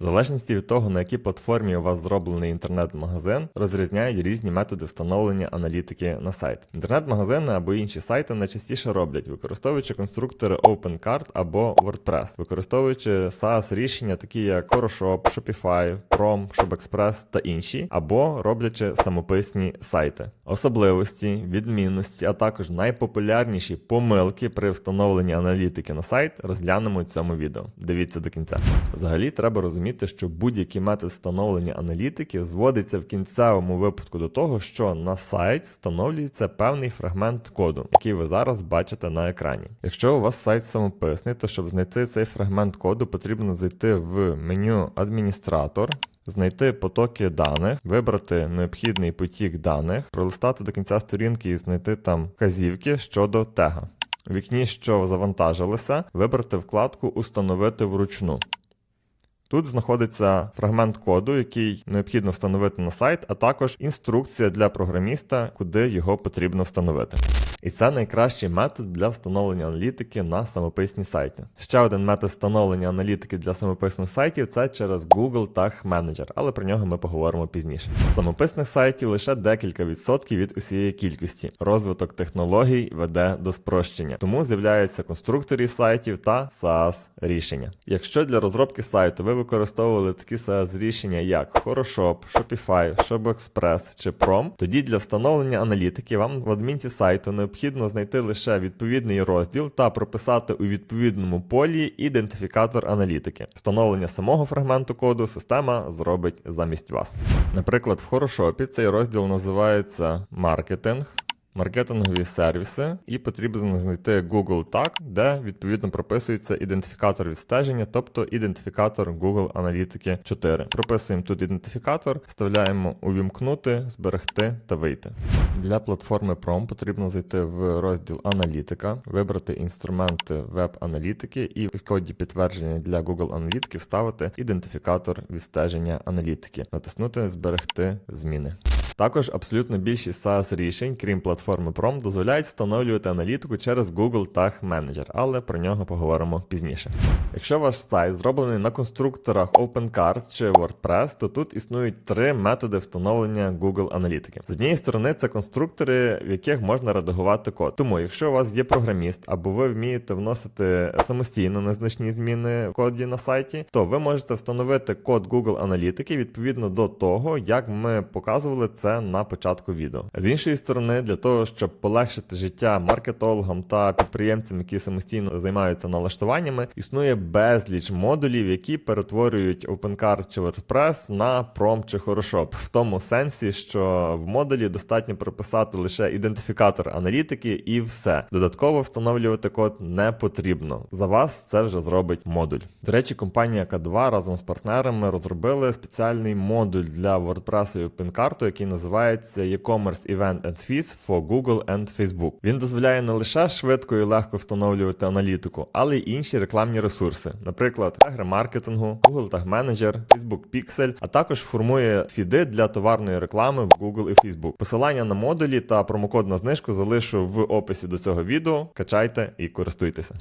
В залежності від того, на якій платформі у вас зроблений інтернет-магазин, розрізняють різні методи встановлення аналітики на сайт. Інтернет-магазини або інші сайти найчастіше роблять, використовуючи конструктори OpenCart або WordPress, використовуючи SaaS рішення, такі як Photoshop, Shopify, Prom, ShopExpress та інші, або роблячи самописні сайти. Особливості, відмінності, а також найпопулярніші помилки при встановленні аналітики на сайт розглянемо у цьому відео. Дивіться до кінця. Взагалі треба розуміти, що будь-який метод встановлення аналітики зводиться в кінцевому випадку до того, що на сайт встановлюється певний фрагмент коду, який ви зараз бачите на екрані. Якщо у вас сайт самописний, то щоб знайти цей фрагмент коду, потрібно зайти в меню Адміністратор. Знайти потоки даних, вибрати необхідний потік даних, пролистати до кінця сторінки і знайти там вказівки щодо тега. В вікні, що завантажилося, вибрати вкладку Установити вручну. Тут знаходиться фрагмент коду, який необхідно встановити на сайт, а також інструкція для програміста, куди його потрібно встановити. І це найкращий метод для встановлення аналітики на самописні сайти. Ще один метод встановлення аналітики для самописних сайтів це через Google Tag Manager, але про нього ми поговоримо пізніше. Самописних сайтів лише декілька відсотків від усієї кількості. Розвиток технологій веде до спрощення, тому з'являються конструкторів сайтів та SaaS рішення. Якщо для розробки сайту ви використовували такі SaaS рішення, як Photoshop, Shopify, ShopExpress чи Prom, тоді для встановлення аналітики вам в адмінці сайту необхідно знайти лише відповідний розділ та прописати у відповідному полі ідентифікатор аналітики. Встановлення самого фрагменту коду система зробить замість вас. Наприклад, в Photoshop цей розділ називається маркетинг. Маркетингові сервіси, і потрібно знайти Google Tag, де відповідно прописується ідентифікатор відстеження, тобто ідентифікатор Google Аналітики 4. Прописуємо тут ідентифікатор, вставляємо увімкнути, зберегти та вийти. Для платформи Prom потрібно зайти в розділ Аналітика, вибрати інструменти веб-аналітики і в коді підтвердження для Google Аналітики вставити ідентифікатор відстеження аналітики, натиснути Зберегти зміни. Також абсолютно більшість SaaS рішень, крім платформи Prom, дозволяють встановлювати аналітику через Google Tag Manager, але про нього поговоримо пізніше. Якщо ваш сайт зроблений на конструкторах OpenCart чи WordPress, то тут існують три методи встановлення Google аналітики. З однієї сторони, це конструктори, в яких можна редагувати код. Тому, якщо у вас є програміст або ви вмієте вносити самостійно незначні зміни в коді на сайті, то ви можете встановити код Google аналітики відповідно до того, як ми показували це на початку відео. З іншої сторони, для того, щоб полегшити життя маркетологам та підприємцям, які самостійно займаються налаштуваннями, існує безліч модулів, які перетворюють OpenCart чи WordPress на Prom чи Photoshop. В тому сенсі, що в модулі достатньо прописати лише ідентифікатор аналітики і все. Додатково встановлювати код не потрібно. За вас це вже зробить модуль. До речі, компанія K2 разом з партнерами розробили спеціальний модуль для WordPress і OpenCart, який називається e-commerce Event and Fees for Google and Facebook. Він дозволяє не лише швидко і легко встановлювати аналітику, але й інші рекламні ресурси, наприклад, тегри маркетингу, Google Tag Manager, Facebook Pixel, а також формує фіди для товарної реклами в Google і Facebook. Посилання на модулі та промокод на знижку залишу в описі до цього відео. Качайте і користуйтеся.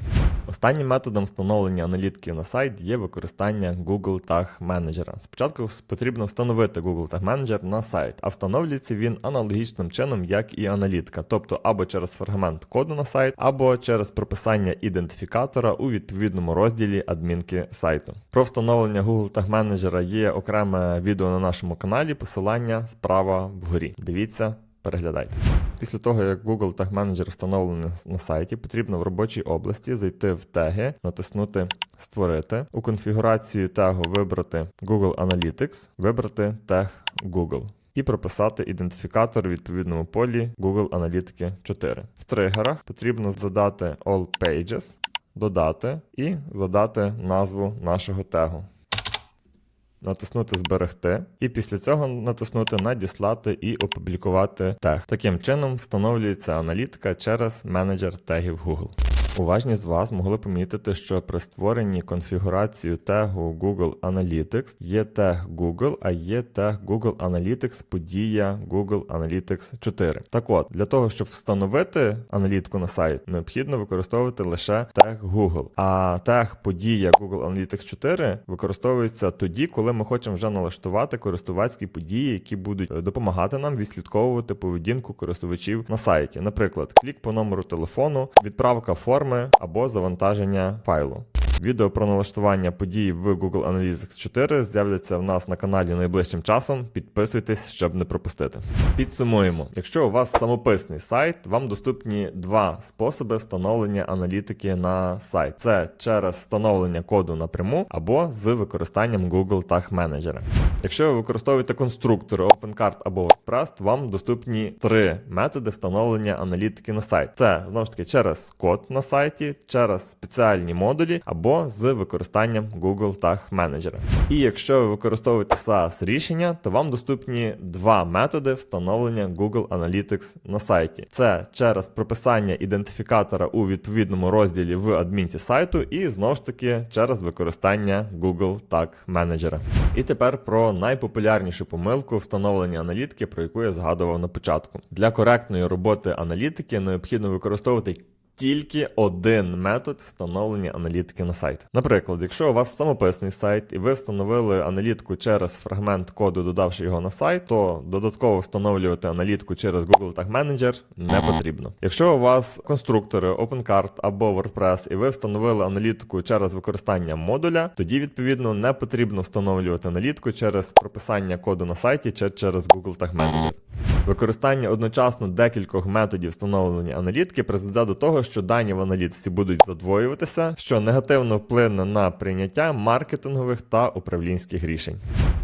Останнім методом встановлення аналітики на сайт є використання Google Tag Manager. Спочатку потрібно встановити Google Tag Manager на сайт, а встановлюється він аналогічним чином, як і аналітика, тобто або через фрагмент коду на сайт, або через прописання ідентифікатора у відповідному розділі адмінки сайту. Про встановлення Google Tag Manager є окреме відео на нашому каналі, посилання справа вгорі. Дивіться. Переглядайте. Після того, як Google Tag Manager встановлений на сайті, потрібно в робочій області зайти в теги, натиснути Створити, у конфігурацію тегу вибрати Google Analytics, вибрати тег Google і прописати ідентифікатор у відповідному полі Google Аналітики 4. В тригерах потрібно задати All Pages, додати і задати назву нашого тегу. Натиснути Зберегти, і після цього натиснути Надіслати і опублікувати тег. Таким чином встановлюється аналітика через менеджер тегів Google. Уважні з вас могли помітити, що при створенні конфігурації тегу Google Analytics є тег Google, а є тег Google Analytics подія Google Analytics 4. Так от, для того, щоб встановити аналітику на сайт, необхідно використовувати лише тег Google. А тег подія Google Analytics 4 використовується тоді, коли ми хочемо вже налаштувати користувацькі події, які будуть е, допомагати нам відслідковувати поведінку користувачів на сайті. Наприклад, клік по номеру телефону, відправка форми або завантаження файлу. Відео про налаштування подій в Google Analytics 4 з'являться в нас на каналі найближчим часом. Підписуйтесь, щоб не пропустити. Підсумуємо: якщо у вас самописний сайт, вам доступні два способи встановлення аналітики на сайт: це через встановлення коду напряму або з використанням Google Tag Manager. Якщо ви використовуєте конструктори OpenCart або WordPress, вам доступні три методи встановлення аналітики на сайт. Це знову ж таки через код на сайті, через спеціальні модулі або з використанням Google Tag Manager. І якщо ви використовуєте SaaS рішення, то вам доступні два методи встановлення Google Analytics на сайті. Це через прописання ідентифікатора у відповідному розділі в адмінці сайту, і знову ж таки через використання Google Tag Manager. І тепер про найпопулярнішу помилку встановлення аналітики, про яку я згадував на початку. Для коректної роботи аналітики необхідно використовувати тільки один метод встановлення аналітики на сайт. Наприклад, якщо у вас самописний сайт і ви встановили аналітику через фрагмент коду, додавши його на сайт, то додатково встановлювати аналітику через Google Tag Manager не потрібно. Якщо у вас конструктори OpenCart або WordPress, і ви встановили аналітику через використання модуля, тоді відповідно не потрібно встановлювати аналітику через прописання коду на сайті чи через Google Tag Manager. Використання одночасно декількох методів встановлення аналітики призведе до того, що дані в аналітиці будуть задвоюватися, що негативно вплине на прийняття маркетингових та управлінських рішень.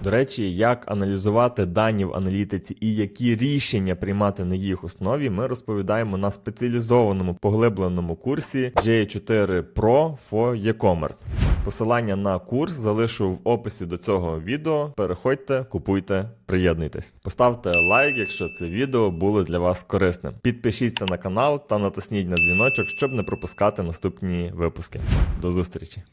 До речі, як аналізувати дані в аналітиці і які рішення приймати на їх основі, ми розповідаємо на спеціалізованому поглибленому курсі J4 Pro for e-commerce. Посилання на курс залишу в описі до цього відео. Переходьте, купуйте, приєднуйтесь. Поставте лайк, якщо це відео було для вас корисним. Підпишіться на канал та натисніть на дзвіночок, щоб не пропускати наступні випуски. До зустрічі!